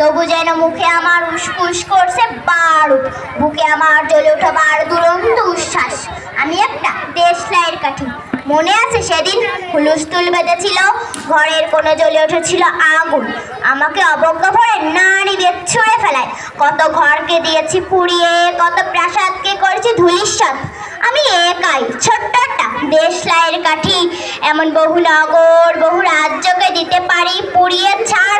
তবু যেন মুখে আমার উসকুস করছে বারুদ। বুকে আমার জ্বলে ওঠা বার দুরন্ত উচ্ছ্বাস। আমি একটা দেশলাইয়ের কাঠি। মনে আছে সেদিন হুলুস্থুল বেঁধেছিল, ঘরের কোনো জ্বলে উঠেছিল আগুন। আমাকে অবজ্ঞা ভরে নারী বেদ ছুঁড়ে ফেলায়। কত ঘরকে দিয়েছি পুড়িয়ে, কত প্রাসাদকে করেছি ধুলিস্বাদ আমি একাই ছোট্ট একটা দেশলাইয়ের কাঠি। এমন বহু নগর, বহু রাজ্যকে দিতে পারি, পুড়িয়ে ছাড় করে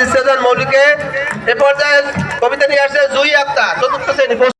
ইসরাজান মৌলিকে এ পর্যায়ে কবিতা নিয়ে আসছে জুই আক্তার চতুর্থ শ্রেণি